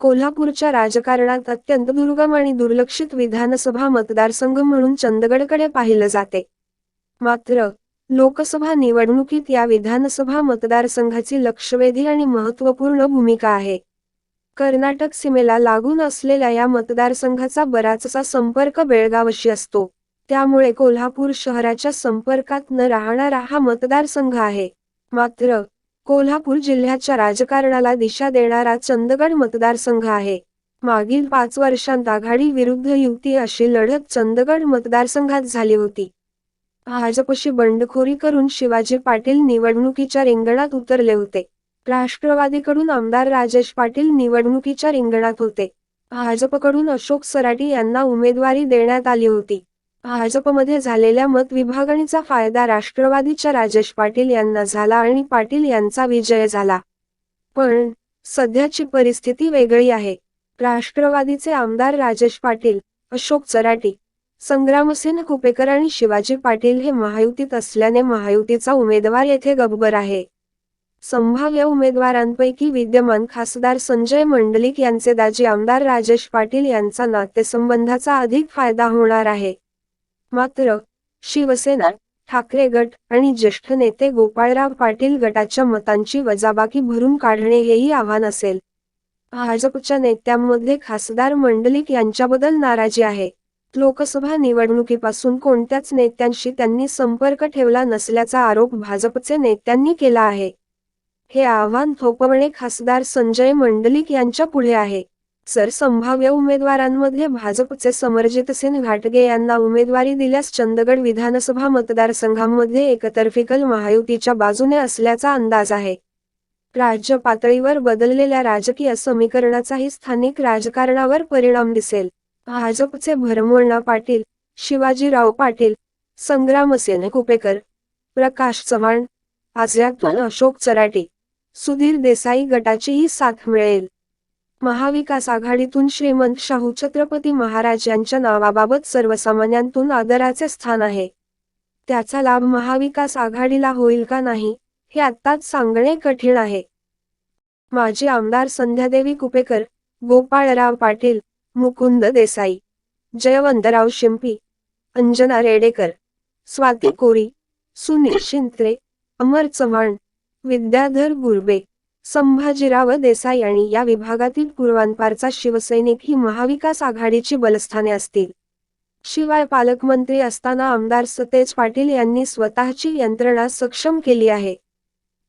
कोल्हापूरच्या राजकारणात अत्यंत दुर्गम आणि दुर्लक्षित विधानसभा मतदारसंघ म्हणून चंदगडकडे पाहिलं जाते. मात्र लोकसभा निवडणुकीत या विधानसभा मतदारसंघाची लक्षवेधी आणि महत्त्वपूर्ण भूमिका आहे. कर्नाटक सीमेला लागून असलेल्या या मतदारसंघाचा बराचसा संपर्क बेळगावशी असतो. त्यामुळे कोल्हापूर शहराच्या संपर्कात न राहणारा हा मतदारसंघ आहे. मात्र कोल्हापूर जिल्ह्याच्या राजकारणाला दिशा देणारा चंदगड मतदारसंघ आहे. मागील पाच वर्षांत आघाडी विरुद्ध युती अशी लढत चंदगड मतदारसंघात झाली होती. भाजपशी बंडखोरी करून शिवाजी पाटील निवडणुकीच्या रिंगणात उतरले होते. राष्ट्रवादीकडून आमदार राजेश पाटील निवडणुकीच्या रिंगणात होते. भाजपकडून अशोक सराटी यांना उमेदवारी देण्यात आली होती. भाजपमध्ये झालेल्या मतविभागणीचा फायदा राष्ट्रवादीच्या राजेश पाटील यांना झाला आणि पाटील यांचा विजय झाला. पण सध्याची परिस्थिती वेगळी आहे. राष्ट्रवादीचे आमदार राजेश पाटील अशोक चराटी संग्रामसेन कुपेकर आणि शिवाजी पाटील हे महायुतीत असल्याने महायुतीचा उमेदवार येथे गब्बर आहे. संभाव्य उमेदवारांपैकी विद्यमान खासदार संजय मंडलिक यांचे दाजी आमदार राजेश पाटील यांचा नातेसंबंधाचा अधिक फायदा होणार आहे. मात्र शिवसेना ठाकरे गट आणि ज्येष्ठ नेते गोपाळराव पाटील गटाच्या मतांची वजाबाकी भरून काढणे हेही आव्हान असेल. भाजपच्या नेत्यांमध्ये खासदार मंडलिक यांच्याबद्दल नाराजी आहे. लोकसभा निवडणुकीपासून कोणत्याच नेत्यांशी त्यांनी संपर्क ठेवला नसल्याचा आरोप भाजपचे नेत्यांनी केला आहे. हे आव्हान थोपवणे खासदार संजय मंडलिक यांच्या पुढे आहे. सर संभाव्य उमेदवारांमध्ये भाजपचे समरजितसिंह घाटगे यांना उमेदवारी दिल्यास चंदगड विधानसभा मतदारसंघामध्ये एकतर्फी कल महायुतीच्या बाजूने असल्याचा अंदाज आहे. राज्य पातळीवर बदललेल्या राजकीय समीकरणाचाही स्थानिक राजकारणावर परिणाम दिसेल. भाजपचे भरमोळणा पाटील शिवाजीराव पाटील संग्रामसेन कुपेकर प्रकाश चव्हाण आजऱ्यातून अशोक चराटी सुधीर देसाई गटाचीही साथ मिळेल. महाविकास आघाडीतून श्रीमंत शाहू छत्रपती महाराज यांच्या नावाबाबत सर्वसामान्यांतून आदराचे स्थान आहे. त्याचा लाभ महाविकास आघाडीला होईल का नाही हे आत्ताच सांगणे कठीण आहे. माजी आमदार संध्यादेवी कुपेकर गोपाळराव पाटील मुकुंद देसाई जयवंतराव शिंपी अंजना रेडेकर स्वाती कोरी सुनील शिंत्रे अमर चव्हाण विद्याधर गुरबे संभाजीराव देसाई आणि या विभागातील पूर्वांपारचा शिवसैनिक ही महाविकास आघाडीची बलस्थाने असतील. शिवाय पालकमंत्री असताना आमदार सतेज पाटील यांनी स्वतःची यंत्रणा सक्षम केली आहे.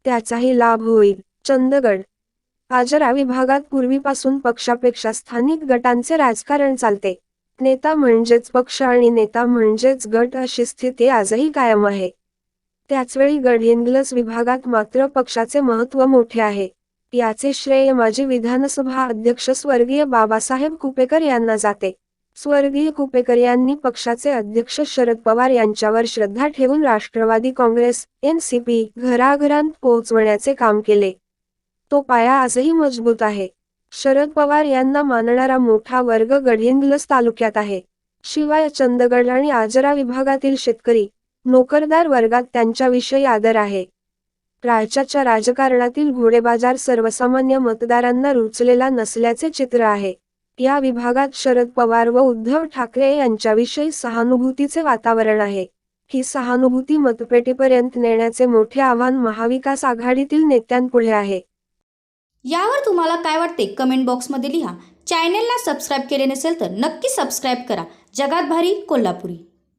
त्याचाही लाभ होईल. चंदगड. आजरा विभागात पूर्वीपासून पक्षापेक्षा स्थानिक गटांचे राजकारण चालते. नेता म्हणजेच पक्ष आणि नेता म्हणजेच गट अशी स्थिती आजही कायम आहे. त्याचवेळी गडहिंग्लज विभागात मात्र पक्षाचे महत्त्व मोठे आहे. याचे श्रेय माजी विधानसभा अध्यक्ष स्वर्गीय बाबासाहेब कुपेकर यांना जाते. स्वर्गीय कुपेकर यांनी पक्षाचे अध्यक्ष शरद पवार यांच्यावर श्रद्धा ठेवून Rashtravadi Congress N C P घराघरांत पोहोचवण्याचे काम केले. तो पाया आजही मजबूत आहे. शरद पवार यांना मानणारा मोठा वर्ग गडहिंग्लज तालुक्यात आहे. शिवाय चंदगड आणि आजरा विभागातील शेतकरी नोकरदार वर्गात त्यांच्याविषयी आदर आहे. राज्याच्या राजकारणातील घोडेबाजार सर्वसामान्य मतदारांना रुचलेला नसल्याचे चित्र आहे. या विभागात शरद पवार व उद्धव ठाकरे यांच्याविषयी सहानुभूतीचे वातावरण आहे. ही सहानुभूती मतपेटीपर्यंत नेण्याचे मोठे आव्हान महाविकास आघाडीतील नेत्यांपुढे आहे. यावर तुम्हाला काय वाटते? कमेंट बॉक्समध्ये लिहा. चॅनेलला सबस्क्राईब केले नसेल तर नक्की सबस्क्राईब करा. जगात भारी कोल्हापुरी.